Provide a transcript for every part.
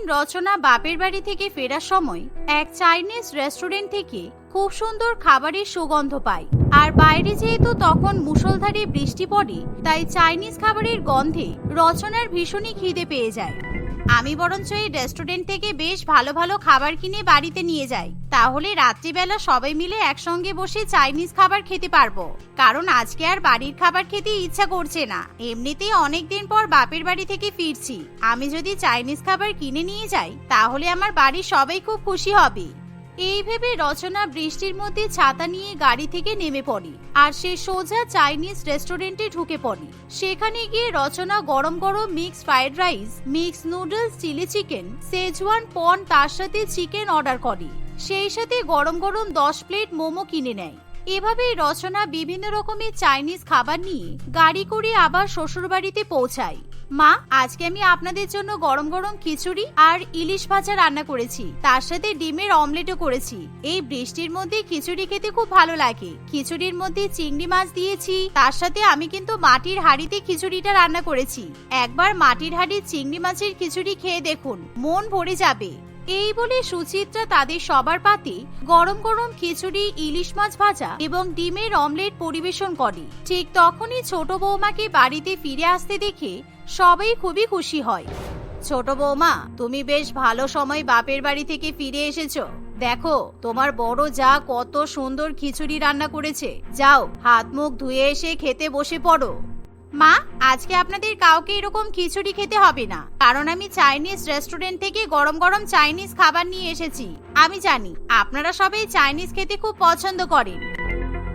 একদিন রচনা বাপের বাড়ি থেকে ফেরার সময় এক চাইনিজ রেস্টুরেন্ট থেকে খুব সুন্দর খাবারের সুগন্ধ পাই। আর বাইরে যেহেতু তখন মুসলধারে বৃষ্টি পড়ে, তাই চাইনিজ খাবারের গন্ধে রচনার ভীষণই খিদে পেয়ে যায়। আমি বরঞ্চ এই রেস্টুরেন্ট থেকে বেশ ভালো ভালো খাবার কিনে বাড়িতে নিয়ে যাই। তাহলে রাত্রিবেলা সবাই মিলে একসঙ্গে বসে চাইনিজ খাবার খেতে পারব। কারণ আজকে আর বাড়ির খাবার খেতে ইচ্ছা করছে না। এমনিতেই অনেকদিন পর বাপের বাড়ি থেকে ফিরছি। আমি যদি চাইনিজ খাবার কিনে নিয়ে যাই, তাহলে আমার বাড়ির সবাই খুব খুশি হবে। এই ভেবে রচনা বৃষ্টির মধ্যে ছাতা নিয়ে গাড়ি থেকে নেমে পড়ে আর সে সোজা চাইনিজ রেস্টুরেন্টে ঢুকে পড়ে। সেখানে গিয়ে রচনা গরম গরম mix fried rice mix noodles, chilli chicken, Schezwan পন তার সাথে চিকেন অর্ডার করে। সেই সাথে গরম গরম দশ প্লেট মোমো কিনে নেয়। এভাবেই রচনা বিভিন্ন রকমের চাইনিজ খাবার নিয়ে গাড়ি করে আবার শ্বশুরবাড়িতে পৌঁছায়। মা, আজকে আমি আপনাদের জন্য গরম গরম খিচুড়ি আর ইলিশ ভাজা রান্না করেছি। তার সাথে ডিমের অমলেটও করেছি। এই বৃষ্টির মধ্যে খিচুড়ি খেতে খুব ভালো লাগে। খিচুড়ির মধ্যে চিংড়ি মাছ দিয়েছি। তার সাথে আমি কিন্তু মাটির হাড়িতে খিচুড়িটা রান্না করেছি। একবার মাটির হাড়ির চিংড়ি মাছের খিচুড়ি খেয়ে দেখুন, মন ভরে যাবে। এই বলে সুচিত্রা তাদের সবার পাতে গরম গরম খিচুড়ি, ইলিশ মাছ ভাজা এবং ডিমের অমলেট পরিবেশন করে। ঠিক তখনই ছোট বৌমাকে বাড়িতে ফিরে আসতে দেখে সবাই খুবই খুশি হয়। ছোট বৌমা, তুমি বেশ ভালো সময় বাপের বাড়ি থেকে ফিরে এসেছ। দেখো, তোমার বড় যা কত সুন্দর খিচুড়ি রান্না করেছে। যাও, হাত মুখ ধুয়ে এসে খেতে বসে পড়ো। মা, আজকে আপনাদের কাউকে এরকম খিচুড়ি খেতে হবে না। কারণ আমি চাইনিজ রেস্টুরেন্ট থেকে গরম গরম চাইনিজ খাবার নিয়ে এসেছি। আমি জানি, আপনারা সবাই চাইনিজ খেতে খুব পছন্দ করেন।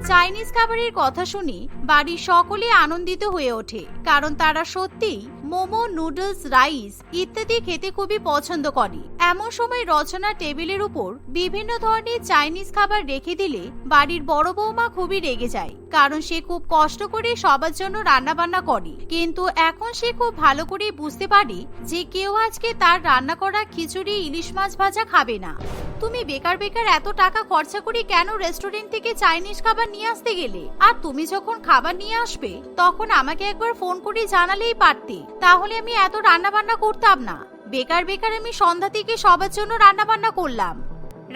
চাইনিজ খাবারের কথা শুনে বাড়ির সকলে আনন্দিত হয়ে ওঠে, কারণ তারা সত্যিই মোমো, নুডলস, রাইস ইত্যাদি খেতে খুবই পছন্দ করে। এমন সময় রচনা টেবিলের উপর বিভিন্ন ধরনের চাইনিজ খাবার রেখে দিলে বাড়ির বড় বৌমা খুবই রেগে যায়, কারণ সে খুব কষ্ট করে সবার জন্য রান্না বান্না করে। কিন্তু এখন সে খুব ভালো করে বুঝতে পারে যে কেউ আজকে তার রান্না করা খিচুড়ি, ইলিশ মাছ ভাজা খাবে না। তুমি বেকার বেকার এত টাকা খরচা করে কেন রেস্টুরেন্ট থেকে চাইনিজ খাবার নিয়ে আসতে গেলে? আর তুমি যখন খাবার নিয়ে আসবে, তখন আমাকে একবার ফোন করে জানালেই পারতে। তাহলে আমি এত রান্না বান্না করতাম না। বেকার বেকার আমি সন্ধ্যা থেকে সবার জন্য রান্না বান্না করলাম।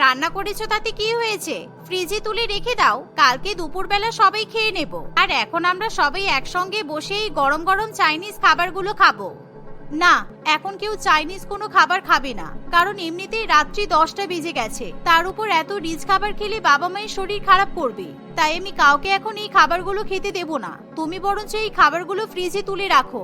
রান্না করেছ তাতে কি হয়েছে? ফ্রিজে তুলে রেখে দাও, কালকে দুপুরবেলা সবাই খেয়ে নেব। আর এখন আমরা সবাই একসঙ্গে বসেই গরম গরম চাইনিজ খাবারগুলো খাব। না, এখন কেউ চাইনিজ কোনো খাবার খাবে না। কারণ এমনিতেই রাত্রি দশটা বেজে গেছে। তার উপর এত রিচ খাবার খেলে বাবা মায়ের শরীর খারাপ করবে। তাই আমি কাউকে এখন এই খাবারগুলো খেতে দেব না। তুমি বরঞ্চ এই খাবারগুলো ফ্রিজে তুলে রাখো।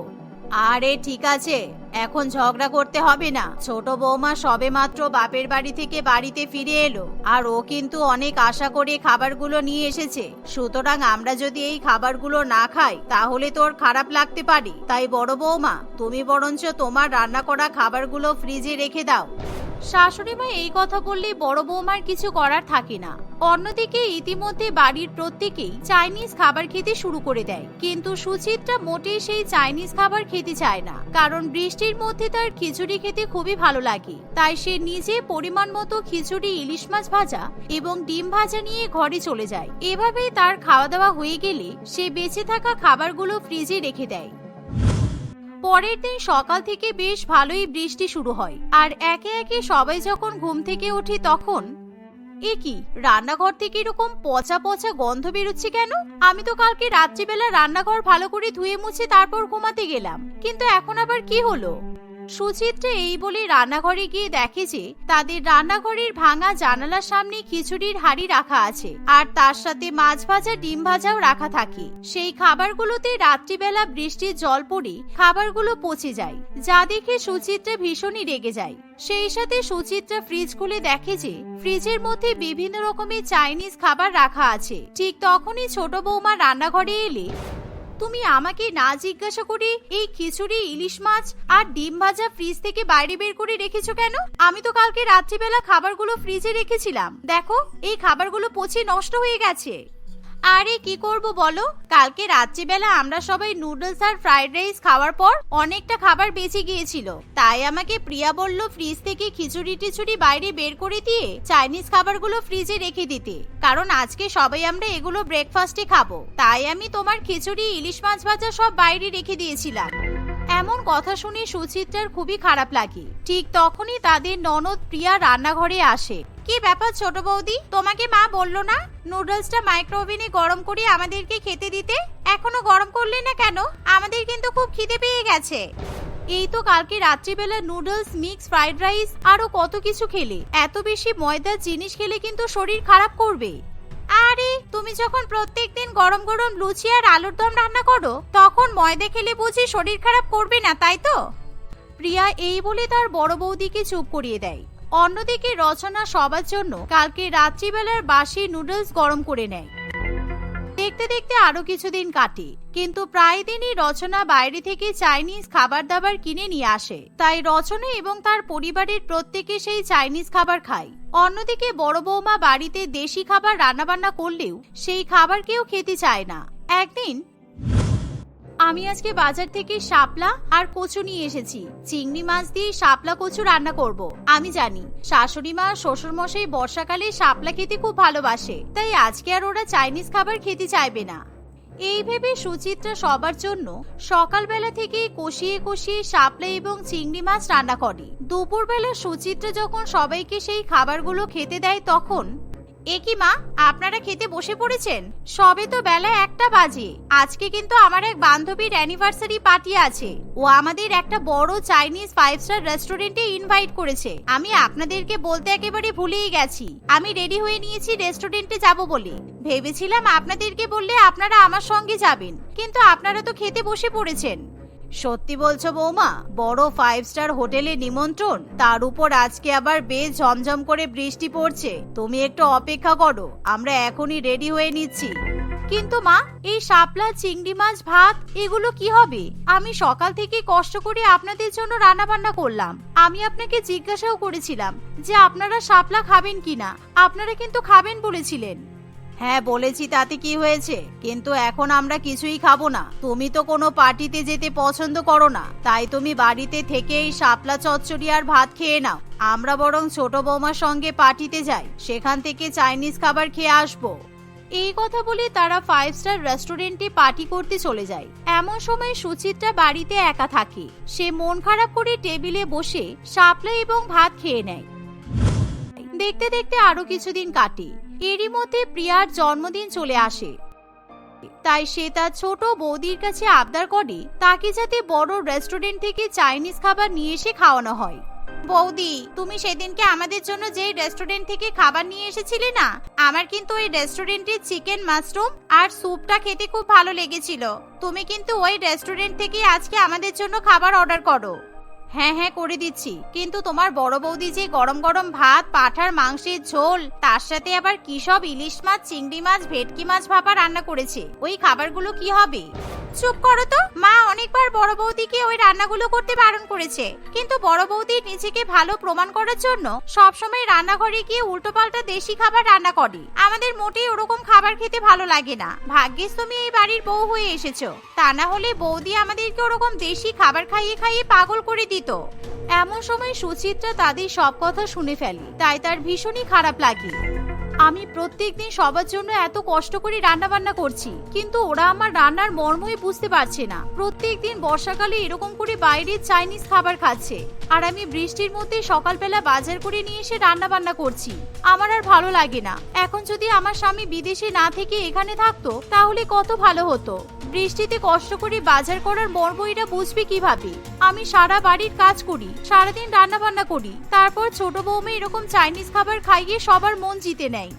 আরে ঠিক আছে, এখন ঝগড়া করতে হবে না। ছোট বৌমা সবে মাত্র বাপের বাড়ি থেকে বাড়িতে ফিরে এলো, আর ও কিন্তু অনেক আশা করে খাবারগুলো নিয়ে এসেছে। সুতরাং আমরা যদি এই খাবারগুলো না খাই, তাহলে তোর খারাপ লাগতে পারে। তাই বড় বৌমা, তুমি বরঞ্চ তোমার রান্না করা খাবারগুলো ফ্রিজে রেখে দাও। শাশুড়ি মা এই কথা বললে বড় বৌমার কিছু করার থাকে না। অন্যদিকে ইতিমধ্যে বাড়ির প্রত্যেকেই চাইনিজ খাবার খেতে শুরু করে দেয়। কিন্তু সুচিত্রা মোটেই সেই চাইনিজ খাবার খেতে চায় না। কারণ বৃষ্টির মধ্যে তার খিচুড়ি খেতে খুবই ভালো লাগে। তাই সে নিজে পরিমাণ মতো খিচুড়ি, ইলিশ মাছ ভাজা এবং ডিম ভাজা নিয়ে ঘরে চলে যায়। এভাবেই তার খাওয়া দাওয়া হয়ে গেলে সে বেঁচে থাকা খাবারগুলো ফ্রিজে রেখে দেয়। পরের দিন সকাল থেকে বেশ ভালোই বৃষ্টি শুরু হয়। আর একে একে সবাই যখন ঘুম থেকে উঠি তখন, এ কি, রান্নাঘর থেকে এরকম পচা পচা গন্ধ বেরোচ্ছে কেন? আমি তো কালকে রাত্রিবেলা রান্নাঘর ভালো করে ধুয়ে মুছে তারপর ঘুমাতে গেলাম। কিন্তু এখন আবার কি হলো? সুচিত্রা এই বলে রান্নাঘরে গিয়ে দেখে যে তাদের রান্নাঘরের ভাঙা জানালার সামনে খিচুড়ির হাড়ি রাখা আছে। আর তার সাথে মাছ ভাজা, ডিম ভাজাও রাখা থাকে। সেই খাবারগুলোতে রাত্রিবেলা বৃষ্টির জল পড়ে খাবারগুলো পচে যায়, যা দেখে সুচিত্রা ভীষণই রেগে যায়। সেই সাথে সুচিত্রা ফ্রিজ খুলে দেখে যে ফ্রিজের মধ্যে বিভিন্ন রকমের চাইনিজ খাবার রাখা আছে। ঠিক তখনই ছোট বৌমা রান্নাঘরে এলে তুমি আমাকে না জিজ্ঞাসা করে এই খিচুড়ি, ইলিশ মাছ আর ডিম ভাজা ফ্রিজ থেকে বাইরে বের করে রেখেছো কেন? আমি তো কালকে রাত্রিবেলা খাবারগুলো ফ্রিজে রেখেছিলাম। দেখো, এই খাবারগুলো পচে নষ্ট হয়ে গেছে। আরে কি করব বলো? কালকে রাত্রিবেলা আমরা সবাই নুডলস আর ফ্রাইড রাইস খাওয়ার পর অনেকটা খাবার বেঁচে গিয়েছিল। তাই আমাকে প্রিয়া বলল ফ্রিজ থেকে খিচুড়ি টিচুড়ি বাইরে বের করে দিয়ে চাইনিজ খাবারগুলো ফ্রিজে রেখে দিতে। কারণ আজকে সবাই আমরা এগুলো ব্রেকফাস্টে খাব। তাই আমি তোমার খিচুড়ি, ইলিশ মাছ ভাজা সব বাইরে রেখে দিয়েছিলাম। এমন কথা শুনে সুচিত্রার খুবই খারাপ লাগে। ঠিক তখনই তাদের ননদ প্রিয়া রান্নাঘরে আসে। কি ব্যাপার ছোট বৌদি? তোমাকে মা বলল না? নুডলসটা মাইক্রোওভেনে গরম করে আমাদেরকে খেতে দিতে? এখনও গরম করলে না কেন? আমাদের কিন্তু খুব খিদে পেয়ে গেছে। এই তো কালকে রাত্রিবেলা নুডলস, মিক্স, ফ্রাইড রাইস, আরও কত কিছু খেলে। এত বেশি ময়দার জিনিস খেলে কিন্তু শরীর খারাপ করবে। আরে, তুমি যখন প্রত্যেকদিন গরম গরম লুচি আর আলুর দম রান্না করো, তখন ময়দা খেলে বুঝি শরীর খারাপ করবে না, তাই তো? প্রিয়া এই বলে তার বড় বৌদিকে চুপ করিয়ে দেয়। অন্যদিকে রচনা সবার জন্য কালকে রাত্রিবেলার বাসি নুডলস গরম করে নেয়। দেখতে দেখতে আরও কিছুদিন কাটে, কিন্তু প্রায় দিনই রচনা বাইরে থেকে চাইনিজ খাবার দাবার কিনে নিয়ে আসে। তাই রচনা এবং তার পরিবারের প্রত্যেকে সেই চাইনিজ খাবার খায়। অন্যদিকে বড় বৌমা বাড়িতে দেশি খাবার রান্নাবান্না করলেও সেই খাবার কেউ খেতে চায় না। একদিন আমি আজকে বাজার থেকে শাপলা আর কচু নিয়ে এসেছি। চিংড়ি মাছ দিয়ে শাপলা কচু রান্না করব। আমি জানি, শাশুড়ি মা শ্বশুর মশাই বর্ষাকালে শাপলা খেতে খুব ভালোবাসে। তাই আজকে আর ওরা চাইনিজ খাবার খেতে চাইবে না। এই ভেবে সুচিত্রা সবার জন্য সকালবেলা থেকে কষিয়ে কষিয়ে শাপলা এবং চিংড়ি মাছ রান্না করে। দুপুরবেলা সুচিত্রা যখন সবাইকে সেই খাবারগুলো খেতে দেয় তখন এ কি মা, আপনারা খেতে বসে পড়েছেন? সবে তো বেলা একটা বাজে। আজকে কিন্তু আমার এক বান্ধবীর অ্যানিভার্সারি পার্টি আছে। ও আমাদের একটা বড় চাইনিজ ফাইভ স্টার রেস্টুরেন্টে ইনভাইট করেছে। আমি আপনাদেরকে বলতে একেবারে ভুলেই গেছি। আমি রেডি হয়ে নিয়েছি রেস্টুরেন্টে যাব বলে। ভেবেছিলাম আপনাদেরকে বললে আপনারা আমার সঙ্গে যাবেন। কিন্তু আপনারা তো খেতে বসে পড়েছেন। সত্যি বলছো বৌমা, বড় ফাইভ স্টার হোটেলে নিমন্ত্রণ, তার উপর আজকে আবার বেশ ঝমঝম করে বৃষ্টি পড়ছে, তুমি একটু অপেক্ষা করো, আমরা এখনই রেডি হয়ে নিচ্ছি। কিন্তু মা, এই শাপলা চিংড়ি মাছ ভাত, এগুলো কি হবে? আমি সকাল থেকে কষ্ট করে আপনাদের জন্য রান্না বান্না করলাম। আমি আপনাকে জিজ্ঞাসাও করেছিলাম যে আপনারা শাপলা খাবেন কিনা। আপনারা কিন্তু খাবেন বলেছিলেন। হ্যাঁ বলেছি তাতে কি হয়েছে। কিন্তু এখন আমরা কিছুই খাব না। তুমি তো কোনো পার্টিতে যেতে পছন্দ করো না। তাই তুমি বাড়িতে থেকেই শাপলা চচ্চড়ি আর ভাত খেয়ে নাও। আমরা বরং ছোট বৌমার সঙ্গে পার্টিতে যাই। সেখান থেকে চাইনিজ খাবার খেয়ে আসব। এই কথা বলে তারা ফাইভ স্টার রেস্টুরেন্টে পার্টি করতে চলে যায়। এমন সময় সুচিত্রা বাড়িতে একা থাকে। সে মন খারাপ করে টেবিলে বসে শাপলা এবং ভাত খেয়ে নেয়। দেখতে দেখতে আরও কিছুদিন কাটে। এরই মধ্যে প্রিয়ার জন্মদিন চলে আসে। তাই সে তার ছোট বৌদির কাছে আবদার করে তাকে যাতে বড় রেস্টুরেন্ট থেকে চাইনিজ খাবার নিয়ে এসে খাওয়ানো হয়। বৌদি, তুমি সেদিনকে আমাদের জন্য যেই রেস্টুরেন্ট থেকে খাবার নিয়ে এসেছিলে না, আমার কিন্তু ওই রেস্টুরেন্টের চিকেন মাশরুম আর স্যুপটা খেতে খুব ভালো লেগেছিল। তুমি কিন্তু ওই রেস্টুরেন্ট থেকে আজকে আমাদের জন্য খাবার অর্ডার করো। হ্যাঁ হ্যাঁ করে দিচ্ছি। কিন্তু তোমার বড় বৌদি যে গরম গরম ভাত, পাঠার মাংসের ঝোল, তার সাথে আবার কি সব ইলিশ মাছ, চিংড়ি মাছ, ভেটকি মাছ ভাপা রান্না করেছে। ওই খাবারগুলো কি হবে? চুপ করো তো। মা অনেকবার বড় বৌদিকে ওই রান্নাগুলো করতে বারণ করেছে। কিন্তু বড় বৌদি নিজেকে ভালো প্রমাণ করার জন্য সবসময় রান্নাঘরে গিয়ে উল্টোপাল্টা দেশি খাবার রান্না করে। আমাদের মোটেই ওরকম খাবার খেতে ভালো লাগে না। ভাগ্যিস তুমি এই বাড়ির বউ হয়ে এসেছ। তা না হলে বৌদি আমাদেরকে ওরকম দেশি খাবার খাইয়ে খাইয়ে পাগল করে দিত। এমন সময় সুচিত্রা তাদের সব কথা শুনে ফেলে। তাই তার ভীষণই খারাপ লাগে। আমি প্রত্যেক দিন সবার জন্য এত কষ্ট করে রান্না বান্না করছি, কিন্তু ওরা আমার রান্নার মর্মই বুঝতে পারছে না। প্রত্যেক দিন বর্ষাকালে এরকম করে বাইরে চাইনিজ খাবার খাচ্ছে, আর আমি বৃষ্টির মধ্যে সকালবেলা বাজার করে নিয়ে এসে রান্না বান্না করছি। আমার আর ভালো লাগে না। এখন যদি আমার স্বামী বিদেশে না থেকে এখানে থাকতো, তাহলে কত ভালো হতো। বৃষ্টিতে কষ্ট করে বাজার করার মর্ম এরা বুঝবে কীভাবে? আমি সারা বাড়ির কাজ করি, সারাদিন রান্না বান্না করি, তারপর ছোট বৌমা এরকম চাইনিজ খাবার খাইয়ে সবার মন জিতে নেয়।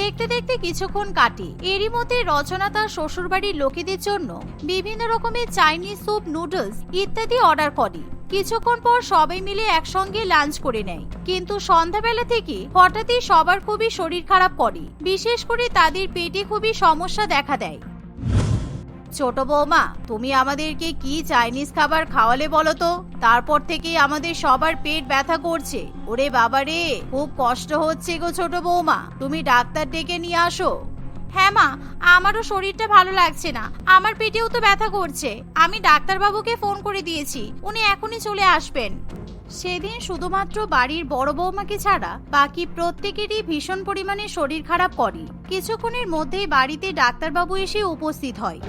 দেখতে দেখতে কিছুক্ষণ কাটে। এরই মধ্যে রচনা তার শ্বশুরবাড়ির লোকেদের জন্য বিভিন্ন রকমের চাইনিজ স্যুপ, নুডলস ইত্যাদি অর্ডার করে। কিছুক্ষণ পর সবাই মিলে একসঙ্গে লাঞ্চ করে নেয়। কিন্তু সন্ধ্যাবেলা থেকে হঠাৎই সবার খুবই শরীর খারাপ করে। বিশেষ করে তাদের পেটে খুবই সমস্যা দেখা দেয়। ছোট বৌমা, তুমি আমাদেরকে কি চাইনিজ খাবার খাওয়ালে বলো তো? তারপর থেকেই আমাদের সবার পেট ব্যথা করছে। ওরে বাবা রে খুব কষ্ট হচ্ছে গো ছোট বৌমা। তুমি ডাক্তার ডেকে নিয়ে আসো। হ্যাঁ মা, আমারও শরীরটা ভালো লাগছে না। আমার পেটেও তো ব্যথা করছে। আমি ডাক্তারবাবুকে ফোন করে দিয়েছি। উনি এখনই চলে আসবেন। সেদিন শুধুমাত্র বাড়ির বড় বৌমাকে ছাড়া বাকি প্রত্যেকেরই ভীষণ পরিমাণে শরীর খারাপ করে। কিছুক্ষণের মধ্যেই বাড়িতে ডাক্তারবাবু এসে উপস্থিত হয়।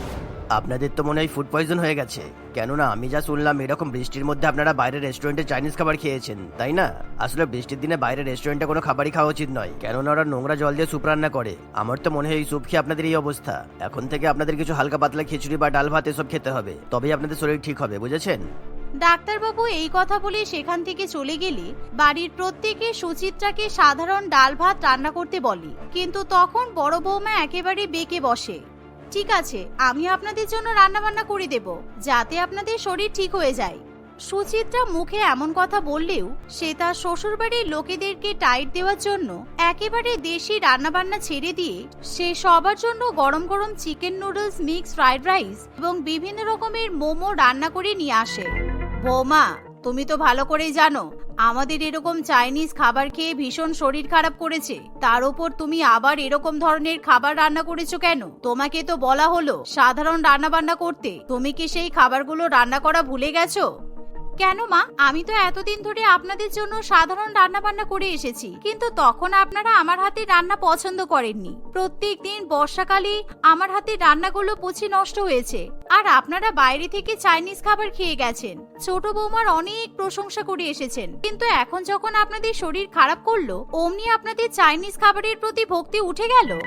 আপনাদের তো মনে হয় ফুড পয়জন হয়ে গেছে। কেননা আমি যা শুনলাম, এরকম বৃষ্টির মধ্যে আপনারা বাইরে রেস্টুরেন্টে চাইনিজ খাবার খেয়েছেন, তাই না? আসলে বৃষ্টির দিনে বাইরে রেস্টুরেন্টে কোনো খাবারই খাওয়া উচিত নয়, কেননা ওরা নোংরা জল দিয়ে স্যুপ রান্না করে। আমার তো মনে হয় এই স্যুপ খেয়ে আপনাদের এই অবস্থা। এখন থেকে আপনাদের কিছু হালকা পাতলা খিচুড়ি বা ডাল ভাত এসব খেতে হবে, তবেই আপনাদের শরীর ঠিক হবে, বুঝেছেন? ডাক্তারবাবু, এই কথা বলে সেখান থেকে চলে গেলে বাড়ির প্রত্যেকে সুচিত্রাকে সাধারণ ডাল ভাত রান্না করতে বলে। কিন্তু তখন বড় বৌমা একেবারে বেঁকে বসে। ঠিক আছে, আমি আপনাদের জন্য রান্না বান্না করে দেব, যাতে আপনাদের শরীর ঠিক হয়ে যায়। সুচিত্রা মুখে এমন কথা বললেও সে তার শ্বশুরবাড়ির লোকেদেরকে টাইট দেওয়ার জন্য একেবারে দেশি রান্নাবান্না ছেড়ে দিয়ে সে সবার জন্য গরম গরম chicken noodles mix fried rice এবং বিভিন্ন রকমের মোমো রান্না করে নিয়ে আসে। বৌমা তুমি তো ভালো করেই জানো, আমাদের এরকম চাইনিজ খাবার খেয়ে ভীষণ শরীর খারাপ করেছে। তার উপর তুমি আবার এরকম ধরনের খাবার রান্না করেছ কেন? তোমাকে তো বলা হলো, সাধারণ রান্না বান্না করতে। তুমি কি সেই খাবারগুলো রান্না করা ভুলে গেছো? কেন মা? আমি তো এতদিন ধরে আপনাদের জন্য সাধারণ রান্না বান্না করে এসেছি। কিন্তু তখন আপনারা আমার হাতে রান্না পছন্দ করেননি। প্রত্যেক দিন বর্ষাকালে আমার হাতে রান্নাগুলো পচে নষ্ট হয়েছে। আর আপনারা বাইরে থেকে চাইনিজ খাবার খেয়ে গেছেন। ছোট বৌমার অনেক প্রশংসা করে এসেছেন। কিন্তু এখন যখন আপনাদের শরীর খারাপ করল, অমনি আপনাদের চাইনিজ খাবারের প্রতি ভক্তি উঠে গেল।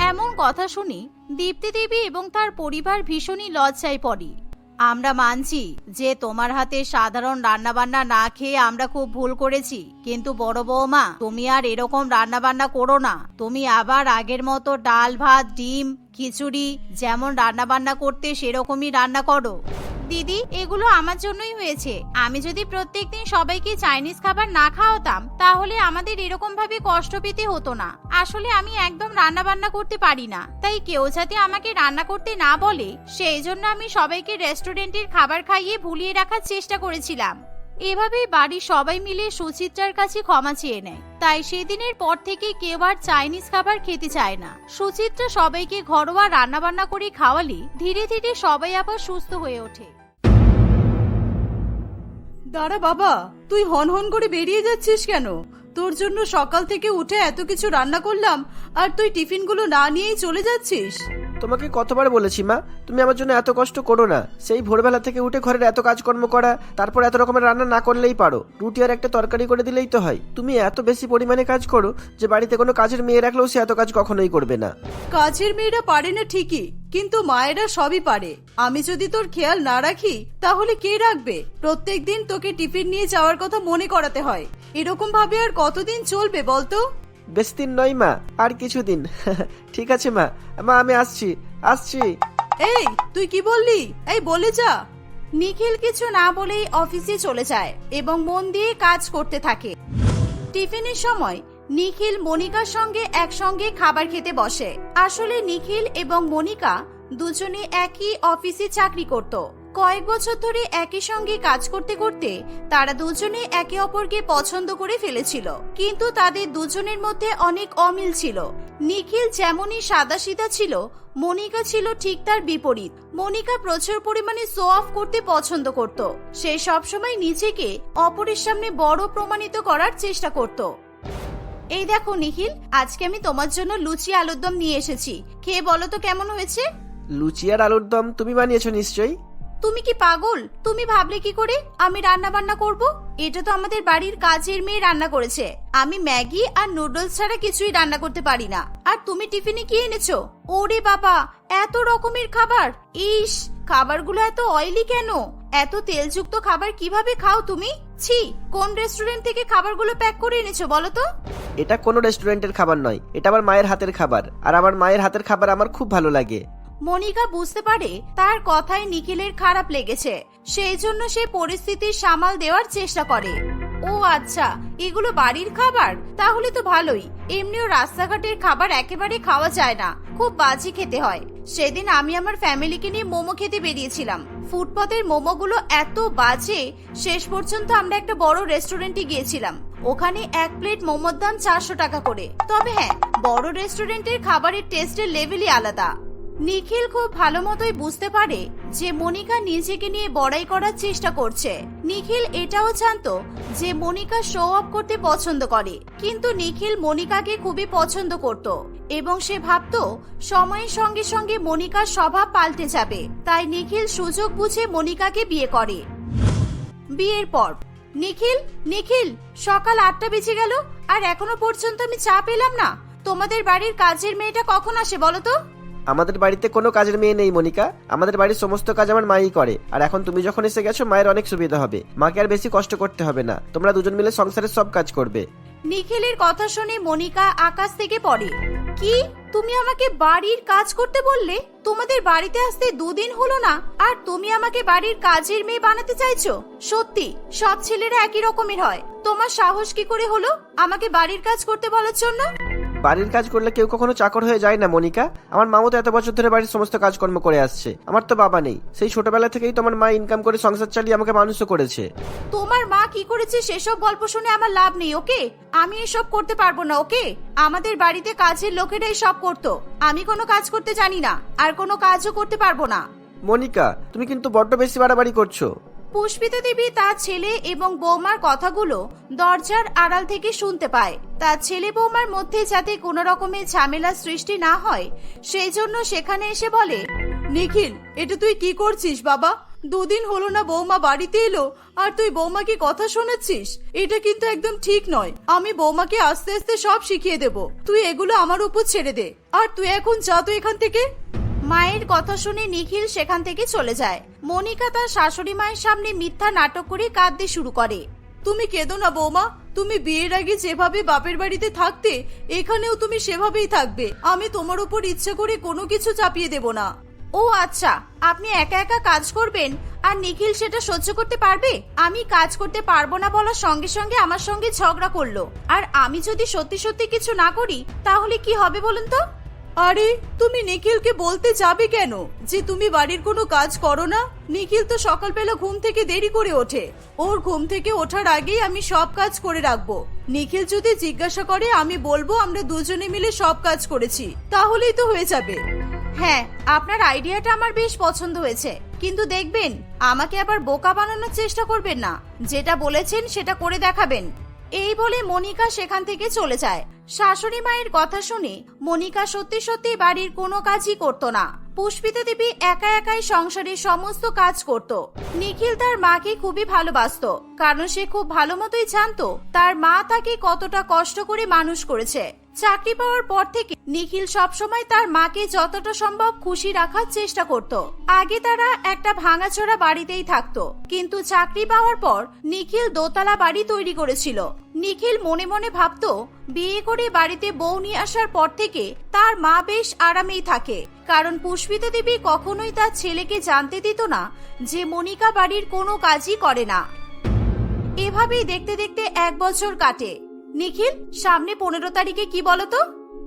এমন কথা শুনি দীপ্তি দেবী এবং তার পরিবার ভীষণই লজ্জায় পড়ে। আমরা মানছি যে তোমার হাতে সাধারণ রান্নাবান্না না খেয়ে আমরা খুব ভুল করেছি। কিন্তু বড় বৌমা, তুমি আর এরকম রান্নাবান্না করো না। তুমি আবার আগের মতো ডাল, ভাত, ডিম, খিচুড়ি যেমন রান্নাবান্না করতে সেরকমই রান্না করো। দিদি, এগুলো আমার জন্যই হয়েছে। আমি যদি প্রত্যেকদিন সবাইকে চাইনিজ খাবার না খাওয়াতাম, তাহলে আমাদের এরকম ভাবে কষ্ট পেতে হতো না। আসলে আমি একদম রান্না বান্না করতে পারি না। তাই কেউ যাতে আমাকে রান্না করতে না বলে, সেই জন্য আমি সবাইকে রেস্টুরেন্টের খাবার খাইয়ে ভুলিয়ে রাখার চেষ্টা করেছিলাম। এভাবেই বাড়ির সবাই মিলে সুচিত্রার কাছে ক্ষমা চেয়ে নেয়। তাই সেদিনের পর থেকে কেউ আর চাইনিজ খাবার খেতে চায় না। সুচিত্রা সবাইকে ঘরোয়া রান্নাবান্না করে খাওয়ালে ধীরে ধীরে সবাই আবার সুস্থ হয়ে ওঠে। দাঁড়া বাবা তুই হন হন করে বেরিয়ে যাচ্ছিস কেন? তোর জন্য সকাল থেকে উঠে এত কিছু রান্না করলাম আর তুই টিফিনগুলো না নিয়েই চলে যাচ্ছিস। তোমাকে কতবার বলেছি মা তুমি আমার জন্য এত কষ্ট করো না। সেই ভোরবেলা থেকে উঠে ঘরের এত কাজকর্ম করা তারপর এত রকমের রান্না না করলেই পারো। রুটি আর একটা তরকারি করে দিলেই তো হয়। তুমি এত বেশি পরিমাণে কাজ করো যে বাড়িতে কোনো কাজের মেয়ে রাখলেও সে এত কাজ কখনোই করবে না। কাজের মেয়েরা পারে না ঠিকই কিন্তু মায়েরা সবই পারে। আমি যদি তোর খেয়াল না রাখি তাহলে কে রাখবে? প্রত্যেক দিন তোকে টিফিন নিয়ে যাওয়ার কথা মনে করাতে হয়। এরকম ভাবে আর কতদিন চলবে বলতো বেশ দিন নয় মা আর কিছুদিন। ঠিক আছে মা। মা আমি আসছি আসছি। এই তুই কি বললি? এই বলে যা। নিখিল কিছু না বলেই অফিসে চলে যায় এবং মন দিয়ে কাজ করতে থাকে। টিফিনের সময় নিখিল মনিকার সঙ্গে একসঙ্গে খাবার খেতে বসে। আসলে নিখিল এবং মনিকা দুজনে একই অফিসে চাকরি করত। কয়েক বছর ধরে একই সঙ্গে কাজ করতে করতে তারা দুজনে একে অপরকে পছন্দ করে ফেলেছিল। কিন্তু তাদের দুজনের মধ্যে অনেক অমিল ছিল। নিখিল যেমনই সাদাসিধা ছিল, মনিকা ছিল ঠিক তার বিপরীত। মনিকা প্রচুর পরিমাণে শো অফ করতে পছন্দ করত। সে সবসময় নিজেকে অপরের সামনে বড় প্রমাণিত করার চেষ্টা করত। এই দেখো নিখিল আজকে আমি তোমার জন্য লুচি আলুর দম নিয়ে এসেছি। খেয়ে বলো তো কেমন হয়েছে? লুচি আর আলুর দম তুমি বানিয়েছো নিশ্চয়ই? তুমি কি পাগল? তুমি ভাবলে কি করে আমি রান্না বান্না করব? এটা তো আমাদের বাড়ির কাজের মেয়ে রান্না করেছে। আমি ম্যাগি আর নুডলস ছাড়া কিছুই রান্না করতে পারি না। আর তুমি টিফিনে কি এনেছো? ওরে বাবা এত রকমের খাবার! ইস খাবারগুলো এত অয়েলি কেন? এত তেলযুক্ত খাবার কীভাবে খাও তুমি? ছি কোন রেস্টুরেন্ট থেকে খাবারগুলো প্যাক করে এনেছো বলো তো? এটা কোনো রেস্টুরেন্টের খাবার নয় এটা আমার মায়ের হাতের খাবার আর আমার মায়ের হাতের খাবার আমার খুব ভালো লাগে। মনিকা বুঝতে পারে তার কথায় নিখিলের খারাপ লেগেছে সেই জন্য সে পরিস্থিতির সামাল দেওয়ার চেষ্টা করে। ও আচ্ছা এগুলো বাড়ির খাবার? তাহলে তো ভালোই। এমনিও রাস্তাঘাটের খাবার একেবারে খাওয়া যায় না। খুব বাজে খেতে হয়। সেদিন আমি আমার ফ্যামিলিকে নিয়ে মোমো খেতে বেরিয়েছিলাম। ফুটপাতের মোমোগুলো এত বাজে, শেষ পর্যন্ত আমরা একটা বড় রেস্টুরেন্টে গিয়েছিলাম। ওখানে এক প্লেট মোমোর দাম চারশো টাকা করে। তবে হ্যাঁ বড় রেস্টুরেন্টের খাবারের টেস্টের লেভেলই আলাদা। নিখিল খুব ভালো মতোই বুঝতে পারে যে মনিকা নিজেকে নিয়ে বড়াই করার চেষ্টা করছে। নিখিল এটাও জানতো যে মনিকা শো অফ করতে পছন্দ করে, কিন্তু নিখিল মনিকাকে খুবই পছন্দ করত এবং সে ভাবতো সময়ের সঙ্গে সঙ্গে মনিকার স্বভাব পাল্টে যাবে, তাই নিখিল সুযোগ বুঝে মনিকাকে বিয়ে করে। বিয়ের পর, নিখিল নিখিল, সকাল আটটা বেজে গেল, আর এখনও পর্যন্ত আমি চা পেলাম না। তোমাদের বাড়ির কাজের মেয়েটা কখন আসে বলো তো? আমাদের বাড়িতে কোনো কাজের মেয়ে নেই, মনিকা। আমাদের বাড়ির সমস্ত কাজ আমার মাই করে। আর এখন তুমি যখন এসে গেছো, মায়ের অনেক সুবিধা হবে। মাকে আর বেশি কষ্ট করতে হবে না। তোমরা দুজন মিলে সংসারের সব কাজ করবে। নিখিলের কথা শুনে মনিকা আকাশ থেকে পড়ে। কি? তুমি আমাকে বাড়ির কাজ করতে বললে? তোমাদের বাড়িতে আসতে দুদিন হলো না। আর তুমি আমাকে বাড়ির কাজের মেয়ে বানাতে চাইছো? সত্যি, সব ছেলেরা একই রকমের হয়। তোমার সাহস কি করে হলো আমাকে বাড়ির কাজ করতে বলার জন্য? বাড়ির কাজ করলে কেউ কখনো চাকর হয়ে যায় না মনিকা। আমার মামু তো এত বছর ধরে বাড়ির সমস্ত কাজকর্ম করে আসছে। আমার তো বাবা নেই। সেই ছোটবেলা থেকেই তো আমার মা ইনকাম করে সংসার চালিয়ে আমাকে মানুষও করেছে। তোমার মা কি করেছে সেসব গল্প শুনে আমার লাভ নেই ওকে? আমি এসব করতে পারব না ওকে? আমাদের বাড়িতে কাজের লোকেরাই সব করতো। আমি কোনো কাজ করতে জানি না আর কোনো কাজও করতে পারব না। মনিকা তুমি কিন্তু বড্ড বেশি বাড়াবাড়ি করছ। পুষ্পিতা দেবী তার ছেলে এবং বৌমার কথাগুলো দরজার আড়াল থেকে শুনতে পায়। তার ছেলে বৌমার মধ্যে যাতে কোনো রকমের ঝামেলা সৃষ্টি না হয়, সেই জন্য সেখানে এসে বলে, নিখিল, এটা তুই কি করছিস বাবা? দুদিন হলো না বৌমা বাড়িতে এলো, আর তুই বৌমাকে কথা শোনাচ্ছিস এটা কিন্তু একদম ঠিক নয়। আমি বৌমাকে আস্তে আস্তে সব শিখিয়ে দেব। তুই এগুলো আমার উপর ছেড়ে দে। আর তুই এখন যা তো এখান থেকে। মায়ের কথা শুনে নিখিল সেখান থেকে চলে যায়। মনিকা তার শাশুড়ি মায়ের সামনে মিথ্যা নাটক করে কাঁদতে শুরু করে। তুমি কেঁদো না বৌমা, তুমি বিয়ের আগে যেভাবে বাপের বাড়িতে থাকতে, এখানেও তুমি সেভাবেই থাকবে। আমি তোমার উপর ইচ্ছে করে কোনো কিছু চাপিয়ে দেব না। ও আচ্ছা আপনি একা একা কাজ করবেন আর নিখিল সেটা সহ্য করতে পারবে? আমি কাজ করতে পারব না বলার সঙ্গে সঙ্গে আমার সঙ্গে ঝগড়া করল। আর আমি যদি সত্যি সত্যি কিছু না করি, তাহলে কি হবে বলুন তো? আরে, তুমি নিখিলকে বলতে যাবে কেন? যে তুমি বাড়ির কোনো কাজ করো না? নিখিল তো সকালবেলা ঘুম থেকে দেরি করে ওঠে। ওর ঘুম থেকে ওঠার আগেই আমি সব কাজ করে রাখব। নিখিল যদি জিজ্ঞাসা করে, আমি বলব আমরা দুজনে মিলে সব কাজ করেছি। তাহলেই তো হয়ে যাবে। হ্যাঁ আপনার আইডিয়াটা আমার বেশ পছন্দ হয়েছে। কিন্তু দেখবেন, আমাকে আবার বোকা বানানোর চেষ্টা করবেন না। যেটা বলেছেন সেটা করে দেখাবেন। এই বলে মনিকা সেখান থেকে চলে যায়। শাশুড়ি মায়ের কথা শুনে মনিকা সত্যি সত্যি বাড়ির কোনো কাজই করতো না। পুষ্পিতা দেবী একা একাই সংসারের সমস্ত কাজ করত। নিখিল তার মাকে খুবই ভালোবাসত, কারণ সে খুব ভালো মতোই জানতো তার মা তাকে কতটা কষ্ট করে মানুষ করেছে। চাকরি পাওয়ার পর থেকে নিখিল সবসময় তার মাকে যতটা সম্ভব খুশি রাখার চেষ্টা করত। আগে তারা একটা ভাঙাচোরা বাড়িতেই থাকতো, কিন্তু চাকরি পাওয়ার পর নিখিল দোতলা বাড়ি তৈরি করেছিল। নিখিল মনে মনে ভাবতো, বিয়ে করে বাড়িতে বউ নিয়ে আসার পর থেকে তার মা বেশ আরামেই থাকে। কারণ পুষ্পিতা দেবী কখনোই তার ছেলেকে জানতে দিত না যে মনিকা বাড়ির কোনো কাজই করে না। এভাবেই দেখতে দেখতে এক বছর কাটে। নিখিল সামনে পনেরো তারিখে কি বলতো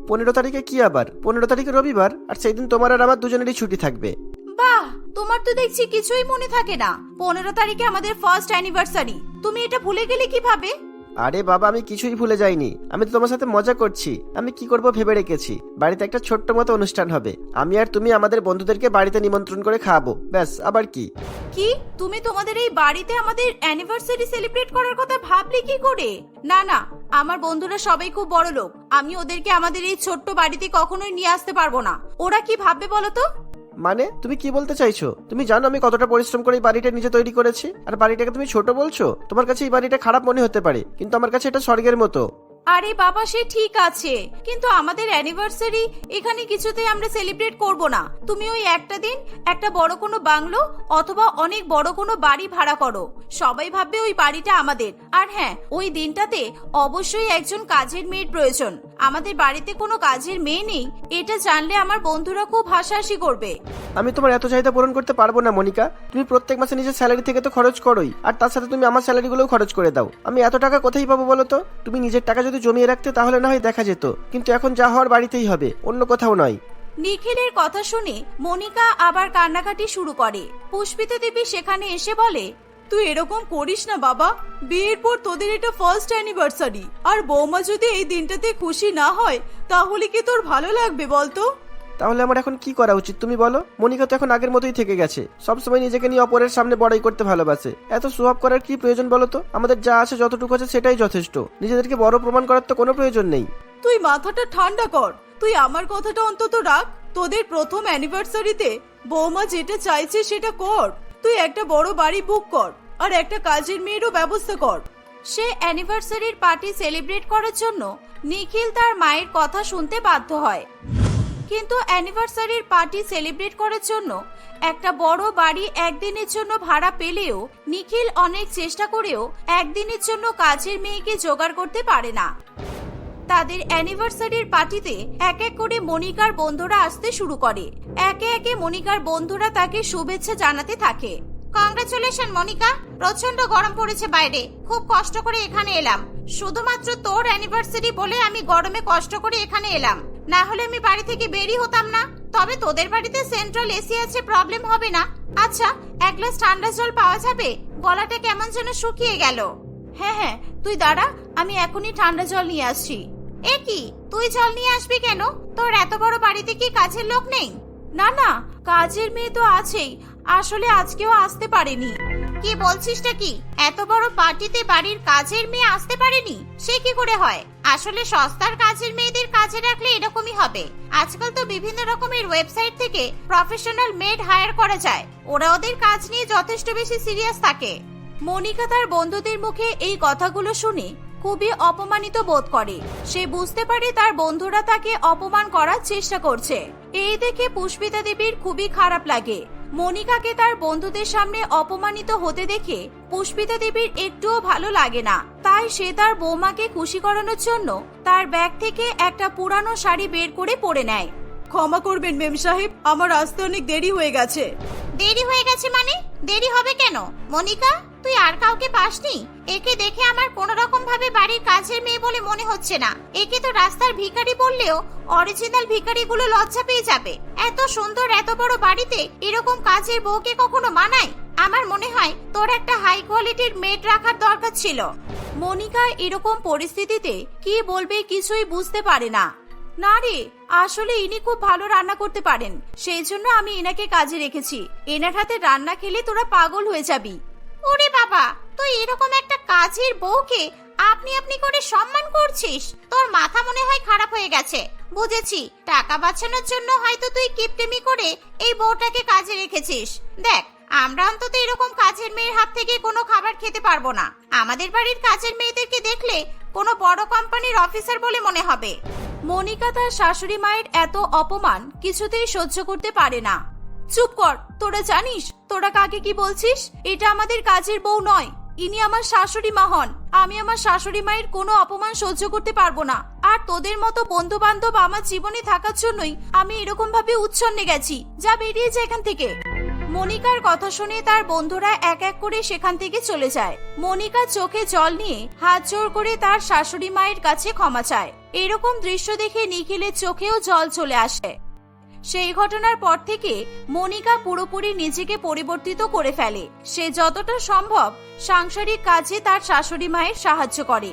পনেরো তারিখে কি আবার? পনেরো তারিখে রবিবার আর সেই দিন তোমার আর আমার দুজনেরই ছুটি থাকবে। বাহ তোমার তো দেখছি কিছুই মনে থাকে না। পনেরো তারিখে আমাদের ফার্স্ট অ্যানিভার্সারি তুমি এটা ভুলে গেলে কীভাবে? আরে বাবা, আমি কিছুই ভুলে যাইনি। আমি তো তোমার সাথে মজা করছি। আমি কি করব ভেবে রেখেছি। বাড়িতে একটা ছোট্ট মতো অনুষ্ঠান হবে। আমি আর তুমি আমাদের বন্ধুদেরকে বাড়িতে নিমন্ত্রণ করে খাওয়াবো ব্যাস, আবার কি? কি? তুমি তোমাদের এই বাড়িতে আমাদের অ্যানিভার্সারি সেলিব্রেট করার কথা ভাবলে কি করে? না না, আমার বন্ধুরা সবাই খুব বড় লোক আমি ওদেরকে আমাদের এই ছোট্ট বাড়িতে কখনোই নিয়ে আসতে পারব না। ওরা কি ভাববে বলো তো? মানে তুমি কি বলতে চাইছো? তুমি জানো আমি কতটা পরিশ্রম করে এই বাড়িটা নিজে তৈরি করেছি? আর বাড়িটাকে তুমি ছোট বলছো? তোমার কাছে এই বাড়িটা খারাপ মনে হতে পারে, কিন্তু আমার কাছে এটা স্বর্গের মতো। আরে বাবা, সে ঠিক আছে। কিন্তু আমাদের অ্যানিভার্সারি এখানে কিছুতেই আমরা সেলিব্রেট করব না। তুমি ওই একটা দিন একটা বড় কোনো বাংলো অথবা অনেক বড় কোনো বাড়ি ভাড়া করো। সবাই ভাববে ওই বাড়িটা আমাদের। আর হ্যাঁ ওই দিনটাতে অবশ্যই একজন কাজের মেয়ের প্রয়োজন। আমাদের বাড়িতে কোনো কাজের মেয়ে নেই, এটা জানলে আমার বন্ধুরা খুব হাসাহাসি করবে। আমি তোমার এত চাহিদা পূরণ করতে পারব না, মনিকা। তুমি প্রত্যেক মাসে নিজের স্যালারি থেকে তো খরচ করোই। আর তার সাথে তুমি আমার স্যালারিগুলোও খরচ করে দাও। আমি এত টাকা কোথায় পাবো বলো তো? তুমি নিজের টাকা যদি জমিয়ে রাখতে তাহলে না হয় দেখা যেত। কিন্তু এখন যা হওয়ার বাড়িতেই হবে, অন্য কোথাও নয়। নিখিলের কথা শুনে মনিকা আবার কান্নাকাটি শুরু করে। পুষ্পিতা দেবী সেখানে এসে বলে, তুই এরকম করিস না বাবা। বিয়ের পর তোদের এটা ফার্স্ট অ্যানিভার্সারি আর বৌমা যদি এই দিনটাতে খুশি না হয়, তাহলে কি তোর ভালো লাগবে বলতো? তাহলে আমার এখন কি করা উচিত তুমি বলো? মনিকা তো এখন আগের মতোই থেকে গেছে। সবসময় নিজেকে নিয়ে অপরের সামনে বড়াই করতে ভালোবাসে। এত সোহাব করার কি প্রয়োজন বলো তো? আমাদের যা আছে যতটুকু আছে সেটাই যথেষ্ট। নিজেদেরকে বড় প্রমাণ করার তো কোনো প্রয়োজন নেই। তুই মাথাটা ঠান্ডা কর। তুই আমার কথাটা অন্তত রাখ। তোদের প্রথম অ্যানিভার্সারিতে বৌমা যেটা চাইছে সেটা কর। তুই একটা বড় বাড়ি বুক কর। আর একটা কাজের মেয়েরও ব্যবস্থা কর। সে অ্যানিভার্সারির পার্টি সেলিব্রেট করার জন্য নিখিল তার মায়ের কথা শুনতে বাধ্য হয়। কিন্তু অ্যানিভার্সারির পার্টি সেলিব্রেট করার জন্য একটা বড় বাড়ি একদিনের জন্য ভাড়া পেলেও নিখিল অনেক চেষ্টা করেও একদিনের জন্য কাজের মেয়েকে জোগাড় করতে পারে না। তাদের অ্যানিভার্সারির পার্টিতে এক এক করে মনিকার বন্ধুরা আসতে শুরু করে। একে একে মনিকার বন্ধুরা তাকে শুভেচ্ছা জানাতে থাকে। কংগ্রাচুলেশন মনিকা প্রচণ্ড গরম পড়েছে বাইরে। খুব কষ্ট করে এখানে এলাম। শুধুমাত্র তোর অ্যানিভার্সারি বলে আমি গরমে কষ্ট করে এখানে এলাম। না হলে আমি বাড়ি থেকে বেরি হতাম না। তবে তোদের বাড়িতে সেন্ট্রাল এসি আছে প্রবলেম হবে না। আচ্ছা এক গ্লাস ঠান্ডা জল পাওয়া যাবে? গলাটা কেমন যেন শুকিয়ে গেল। হ্যাঁ হ্যাঁ তুই দাঁড়া, আমি এখনই ঠান্ডা জল নিয়ে আসছি। এ কি, তুই জল নিয়ে আসবি কেন? তোর এত বড় বাড়িতে কি কাজের লোক নেই? না না, কাজের মেয়ে তো আছেই। আসলে আজকেও আসতে পারেনি। কি বলছিসটা কি? এত বড় পার্টিতে বাড়ির কাজের মেয়ে আসতে পারেনি? সে কি করে হয়? আসলে সস্তার কাজের মেয়েদের কাজে রাখলে এরকমই হবে। আজকাল তো বিভিন্ন রকমের ওয়েবসাইট থেকে প্রফেশনাল মেড হায়ার করা যায়। ওরা ওদের কাজ নিয়ে যথেষ্ট বেশি সিরিয়াস থাকে। মনিকা তার বন্ধুদের মুখে এই কথাগুলো শুনে খুবই অপমানিত বোধ করে। সে বুঝতে পারে তার বন্ধুরা তাকে অপমান করার চেষ্টা করছে। এই দেখে পুষ্পিতা দেবীর খুবই খারাপ লাগে। মনিকাকে তার বন্ধুদের সামনে অপমানিত হতে দেখে পুষ্পিতা দেবীর একটুও ভালো লাগে না। তাই সে তার বৌমাকে খুশি করানোর জন্য তার ব্যাগ থেকে একটা পুরানো শাড়ি বের করে পরে নেয়। ক্ষমা করবেন মেম সাহেব, আমার আসতে অনেক দেরি হয়ে গেছে। দেরি হয়ে গেছে মানে? দেরি হবে কেন? মনিকা, তুই আর কাউকে পাসনি? একে দেখে আমার কোন রকম ভাবে বাড়ির কাজের মেয়ে বলে মনে হচ্ছে না। একে তো রাস্তার ভিখারি বললেও অরিজিনাল ভিখারিগুলো লজ্জা পেয়ে যাবে। এত সুন্দর, এত বড় বাড়িতে এরকম কাজের বউকে কখনো মানায়? আমার মনে হয় তোর একটা হাই কোয়ালিটির মেড রাখার দরকার ছিল। মনিকা এরকম পরিস্থিতিতে কি বলবে কিছুই বুঝতে পারে না। না রে, আসলে ইনি খুব ভালো রান্না করতে পারেন। সেই জন্য আমি এনাকে কাজে রেখেছি। এনার হাতে রান্না খেলে তোরা পাগল হয়ে যাবি। ওরে বাবা তুই এরকম একটা কাজের বউকে আপনি আপনি করে সম্মান করছিস? তোর মাথা মনে হয় খারাপ হয়ে গেছে। বুঝেছি, টাকা বাঁচানোর জন্য হয়তো তুই কিপটেমি করে এই বউটাকে কাজে রেখেছিস। দেখ, আমরা অন্তত এরকম কাজের মেয়ের হাত থেকে কোনো খাবার খেতে পারব না। আমাদের বাড়ির কাজের মেয়েদেরকে দেখলে কোনো বড় কোম্পানির অফিসার বলে মনে হবে। মনিকা তার শাশুড়ি মায়ের এত অপমান কিছুতেই সহ্য করতে পারে না। চুপ কর, তোরা জানিস, তোরা কাকে কি বলছিস? এটা আমাদের কাজের বউ নয়, ইনি আমার শাশুড়ি মা হন। আমি আমার শাশুড়ি মায়ের কোনো অপমান সহ্য করতে পারব না। আর তোদের মতো বন্ধু বান্ধব আমার জীবনে থাকার জন্যই আমি এরকম ভাবে উচ্ছন্নে গেছি। যা বেরিয়ে যায় এখান থেকে। মনিকার কথা শুনে তার বন্ধুরা এক এক করে সেখান থেকে চলে যায়। মনিকা চোখে জল নিয়ে হাত জোর করে তার শাশুড়ি মায়ের কাছে ক্ষমা চায়। এরকম দৃশ্য দেখে নিখিলের চোখেও জল চলে আসে। সেই ঘটনার পর থেকে মনিকা পুরোপুরি নিজেকে পরিবর্তিত করে ফেলে। সে যতটা সম্ভব সাংসারিক কাজে তার শাশুড়ি মায়ের সাহায্য করে।